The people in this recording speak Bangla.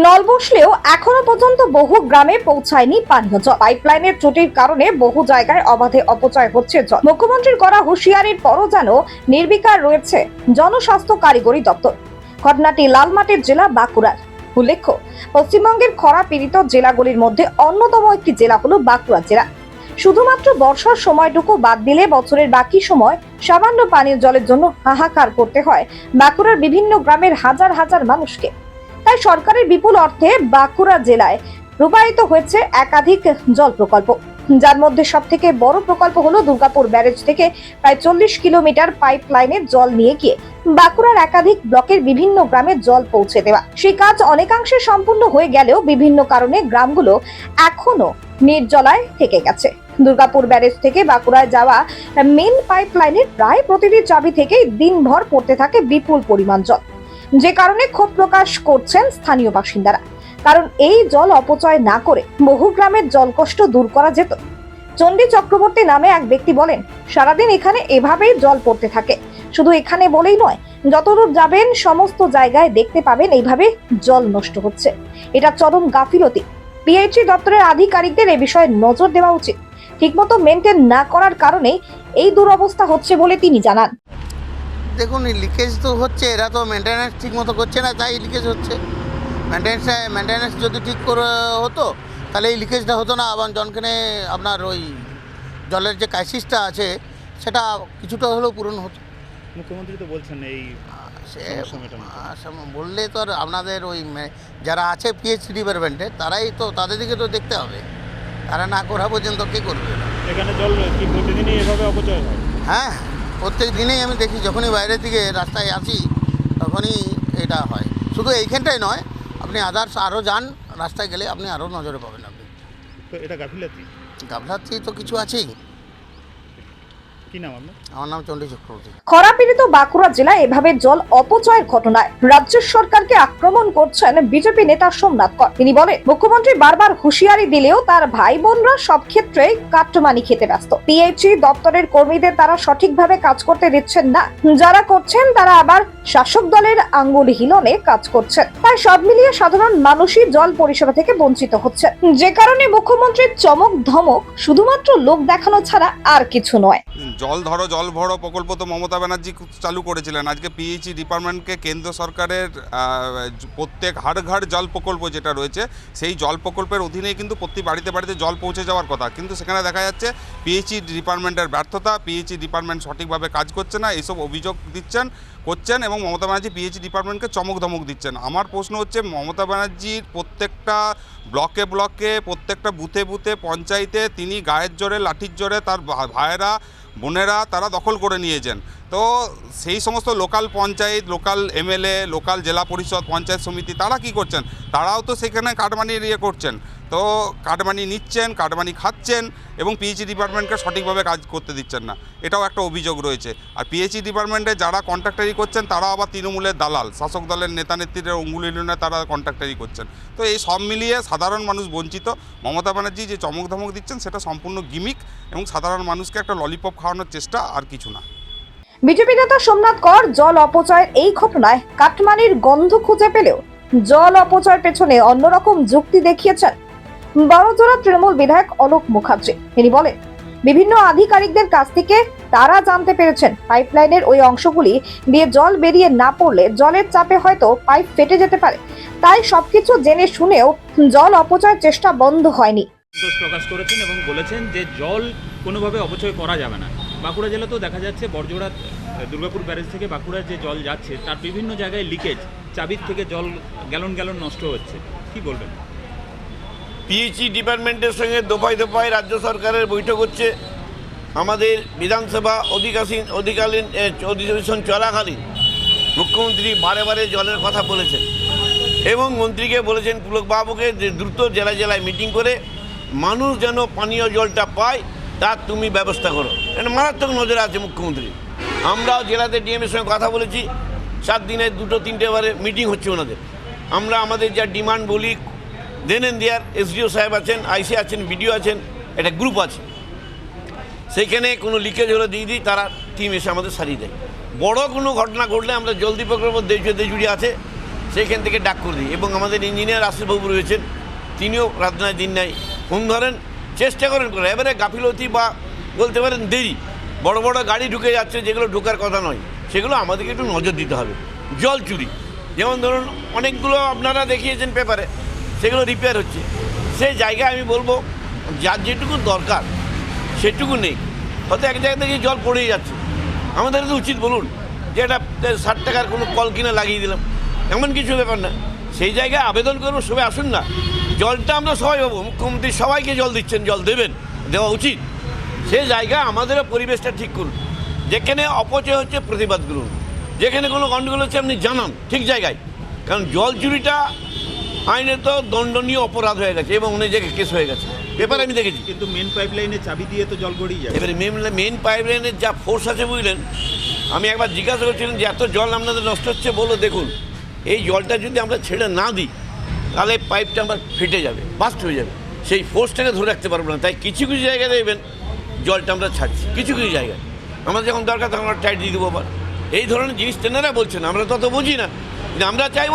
নল বসলেও এখনও পর্যন্ত বহু গ্রামে পৌঁছায়নি পানীয় জল। পাইপলাইনের ত্রুটির কারণে বহু জায়গায় অবাধে অপচয় হচ্ছে জল। মুখ্যমন্ত্রীর করা হুঁশিয়ারির পরও যেন নির্বিকার রয়েছে জনস্বাস্থ্য কারিগরি দপ্তর। ঘটনাটি লালমাটির জেলা বাঁকুড়ার। উল্লেখ্য, পশ্চিমবঙ্গের খরা পীড়িত জেলাগুলির মধ্যে অন্যতম একটি জেলা হলো বাঁকুড়া জেলা। শুধুমাত্র বর্ষার সময়টুকু বাদ দিলে বছরের বাকি সময় সামান্য পানীয় জলের জন্য হাহাকার করতে হয় বাঁকুড়ার বিভিন্ন গ্রামের হাজার হাজার মানুষকে। তাই সরকারের বিপুল অর্থে বাঁকুড়া জেলায় রূপায়িত হয়েছে একাধিক জল প্রকল্প। যার মধ্যে সব থেকে বড় প্রকল্প হলো দুর্গাপুর ব্যারেজ থেকে প্রায় চল্লিশ কিলোমিটার পাইপ লাইনে জল নিয়ে গিয়ে বাঁকুড়ার একাধিক ব্লকের বিভিন্ন গ্রামে জল পৌঁছে দেওয়া। সেই কাজ অনেকাংশে সম্পূর্ণ হয়ে গেলেও বিভিন্ন কারণে গ্রামগুলো এখনও নির্জলায় থেকে গেছে। দুর্গাপুর ব্যারেজ থেকে বাঁকুড়ায় যাওয়া মেন পাইপ লাইনের প্রায় প্রতিটি চাবি থেকেই দিনভর পড়তে থাকে বিপুল পরিমাণ জল। যে কারণে ক্ষোভ প্রকাশ করছেন স্থানীয় বাসিন্দারা। কারণ এই জল অপচয় না করে বহু গ্রামের জলকষ্ট দূর করা যেত। চণ্ডী চক্রবর্তী নামে এক ব্যক্তি বলেন, সারাদিন এখানে এভাবেই জল পড়তে থাকে। শুধু এখানে বলেই নয়, যতদূর যাবেন সমস্ত জায়গায় দেখতে পাবেন এইভাবে জল নষ্ট হচ্ছে। এটা চরম গাফিলতি। পিএইচই দপ্তরের আধিকারিকদের এ বিষয়ে নজর দেওয়া উচিত। ঠিকমতো মেনটেন না করার কারণে এই দুরবস্থা হচ্ছে বলে তিনি জানান। দেখুন লিকেজ তো হচ্ছে এরা তো মেনটেন্যান্স ঠিক মতো করছে না তাই লিকেজ হচ্ছে। মেনটেন্যান্স মেনটেন্যান্স যদি ঠিক করে হতো তাহলে এই লিকেজটা হতো না। আবার জনখানে আপনার ওই জলের যে ক্রাইসিসটা আছে সেটা কিছুটা হলেও পূরণ হতো। মুখ্যমন্ত্রী তো বলছেন এই বললে তো আর আপনাদের ওই যারা আছে পিএইচডি ডিপার্টমেন্টে তারাই তো তাদের দিকে তো দেখতে হবে। তারা না করা পর্যন্ত কে করবে? এখানে জল কি প্রতিদিনই এভাবে অপচয় হয়? হ্যাঁ। প্রত্যেক দিনেই আমি দেখি যখনই বাইরের দিকে রাস্তায় আসি তখনই এটা হয়। শুধু এইখানটাই নয় আপনি আদার্স আরও যান রাস্তায় গেলে আপনি আরও নজরে পাবেন আপনি। তো এটা গাফিলাতি? গাফিলাতি তো কিছু আছেই। কি নাম আপনার? আমার নাম চণ্ডী চক্রবর্তী। খরা পীড়িত বাঁকুড়া জেলায় এভাবে জল অপচয়ের ঘটনায় রাজ্য সরকারকে আক্রমণ করছেন বিজেপি নেতা সোমনাথ কর। তিনি বলেন মুখ্যমন্ত্রী বারবার হুঁশিয়ারি দিলেও তার ভাই বোনরা সব ক্ষেত্রে কাটমানি খেতে ব্যস্ত। পিএইচই দপ্তরের কর্মীদের তারা সঠিকভাবে কাজ করতে দিচ্ছেন না। যারা করছেন তারা আবার শাসক দলের আঙ্গুল হিলনে কাজ করছেন। তাই সব মিলিয়ে সাধারণ মানুষই জল পরিষেবা থেকে বঞ্চিত হচ্ছে। যে কারণে মুখ্যমন্ত্রীর চমক ধমক শুধুমাত্র লোক দেখানো ছাড়া আর কিছু নয়। জল ধরো, জল ভরো প্রকল্প তো মমতা ব্যানার্জি চালু করেছিলেন। আজকে পিএইচি ডিপার্টমেন্টকে কেন্দ্র সরকারের প্রত্যেক হাড় ঘাড় জল প্রকল্প যেটা রয়েছে, সেই জল প্রকল্পের অধীনেই কিন্তু প্রতি বাড়িতে বাড়িতে জল পৌঁছে যাওয়ার কথা। কিন্তু সেখানে দেখা যাচ্ছে পিএইচি ডিপার্টমেন্টের ব্যর্থতা পিএইচি ডিপার্টমেন্ট সঠিকভাবে কাজ করছে না এইসব অভিযোগ দিচ্ছেন করছেন এবং মমতা ব্যানার্জি পিএইচই ডিপার্টমেন্টকে চমক ধমক দিচ্ছেন। আমার প্রশ্ন হচ্ছে, মমতা ব্যানার্জির প্রত্যেকটা ব্লকে ব্লকে, প্রত্যেকটা বুথে বুথে, পঞ্চায়েতে তিনি গায়ের জোরে, লাঠির জোরে তার ভাইয়েরা, বোনেরা তারা দখল করে নিয়েছেন। তো সেই সমস্ত local panchayat, local MLA, local জেলা পরিষদ, পঞ্চায়েত সমিতি তারা কি করছেন? তারাও তো সেখানে কাটমানির ইয়ে করছেন। তো কাটমানি নিচ্ছেন, কাটমানি খাচ্ছেন এবং পিএইচই ডিপার্টমেন্টকে সঠিকভাবে কাজ করতে দিচ্ছেন না। এটাও একটা অভিযোগ রয়েছে। আর পিএইচই ডিপার্টমেন্টে যারা কন্ট্রাক্টারি করছেন, তারা আবার তৃণমূলের দালাল। শাসক দলের নেতা নেত্রীদের অঙ্গুলি নিয়ে তারা কন্ট্রাক্টারি করছেন। তো এই সব মিলিয়ে সাধারণ মানুষ বঞ্চিত। মমতা ব্যানার্জি যে চমক ধমক দিচ্ছেন, সেটা সম্পূর্ণ গিমিক এবং সাধারণ মানুষকে একটা ললিপপ খাওয়ানোর চেষ্টা আর কিছু না। বিজেপি নেতা সোমনাথ কর জল অপচয়ের এই ঘটনায় কাটমানির গন্ধ খুঁজে পেলেও জল অপচয়ের পেছনে অন্যরকম যুক্তি দেখিয়েছেন বড়জোড়া তৃণমূল বিধায়ক অলোক মুখার্জি। তিনি বলেন, বিভিন্ন আধিকারিকদের কাছ থেকে তারা জানতে পেরেছেন পাইপলাইনের ওই অংশগুলি দিয়ে জল বেরিয়ে না পড়লে জলের চাপে হয়তো পাইপ ফেটে যেতে পারে। তাই সবকিছু জেনে শুনেও জল অপচয়ের চেষ্টা বন্ধ হয়নি। প্রকাশ করেছেন এবং বলেছেন যে জল কোনোভাবে অপচয় করা যাবে না। বাঁকুড়া জেলাতেও দেখা যাচ্ছে বড়জোড়া দুর্গাপুর ব্যারেজ থেকে বাঁকুড়ার যে জল যাচ্ছে, তার বিভিন্ন জায়গায় লিকেজ, চাবির থেকে জল গ্যালন গ্যালন নষ্ট হচ্ছে। কি বলবেন? পিএইচই ডিপার্টমেন্টের সঙ্গে দফায় দফায় রাজ্য সরকারের বৈঠক হচ্ছে। আমাদের বিধানসভা অধিকাসীন, অধিকালীন অধিবেশন চলাকালীন মুখ্যমন্ত্রী বারে বারে জলের কথা বলেছেন এবং মন্ত্রীকে বলেছেন, পুলকবাবুকে যে দ্রুত জেলায় জেলায় মিটিং করে মানুষ যেন পানীয় জলটা পায় তার তুমি ব্যবস্থা করো। এটা মারাত্মক নজরে আছে মুখ্যমন্ত্রী। আমরাও জেলাতে ডিএমের সঙ্গে কথা বলেছি, সাত দিনে দুটো তিনটে বারে মিটিং হচ্ছে ওনাদের। আমরা আমাদের যা ডিমান্ড বলি দেন এন দেয়ার এসডিও সাহেব আছেন আইসি আছেন বিডিও আছেন, একটা গ্রুপ আছে। সেখানে কোনো লিকেজ হলে দিয়ে দিই, তারা টিম এসে আমাদের সারিয়ে দেয়। বড় কোনো ঘটনা ঘটলে আমরা জলদি প্রকল্প দেজুড়ি আছে, সেইখান থেকে ডাক করে দিই। এবং আমাদের ইঞ্জিনিয়ার আশিসবাবু রয়েছেন, তিনিও রাত নাই দিন নাই ফোন ধরেন, চেষ্টা করেন করে। এবারে গাফিলতি বা বলতে পারেন দেরি। বড় বড় গাড়ি ঢুকে যাচ্ছে, যেগুলো ঢোকার কথা নয়, সেগুলো আমাদেরকে একটু নজর দিতে হবে। জল চুরি। যেমন ধরুন, অনেকগুলো আপনারা দেখিয়েছেন পেপারে সেগুলো রিপেয়ার হচ্ছে। সেই জায়গায় আমি বলব, যার যেটুকু দরকার, সেটুকু নেই। হয়তো এক জায়গা থেকে জল পড়েই যাচ্ছে। আমাদের তো উচিত বলুন যে এটা ষাট টাকার কোনো কল কিনে লাগিয়ে দিলাম। এমন কিছু ব্যাপার না। সেই জায়গায় আবেদন করব, সবাই আসুন না। জলটা আমরা সবাই পাবো। মুখ্যমন্ত্রী সবাইকে জল দিচ্ছেন, জল দেবেন, দেওয়া উচিত। সেই জায়গায় আমাদেরও পরিবেশটা ঠিক করুন। যেখানে অপচয় হচ্ছে, প্রতিবাদ করুন। যেখানে কোনো গণ্ডগোল হচ্ছে, আপনি জানান, ঠিক জায়গায়। কারণ জল চুরিটা আইনে তো দণ্ডনীয় অপরাধ হয়ে গেছে এবং অনেক জায়গায় কেস হয়ে গেছে। পেপার আমি দেখেছি। কিন্তু মেন পাইপলাইনে চাবি দিয়ে তো জল গড়িয়ে যায় এবারে মেন মেন পাইপ লাইনের যা ফোর্স আছে বুঝলেন আমি একবার জিজ্ঞাসা করছিলাম যে এত জল আপনাদের নষ্ট হচ্ছে বলো দেখুন। এই জলটা যদি আমরা ছেড়ে না দিই তাহলে পাইপটা আমার ফেটে যাবে বাস্ট হয়ে যাবে। সেই ফোর্সটাকে ধরে রাখতে পারব না তাই কিছু কিছু জায়গায় দেখবেন জলটা আমরা ছাড়ছি কিছু কিছু জায়গায়। আমাদের যখন দরকার তখন আমরা টাইট দিয়ে দেবো আবার। এই ধরনের জিনিস তেনারা বলছেন আমরা তত বুঝি না। কিন্তু আমরা চাইব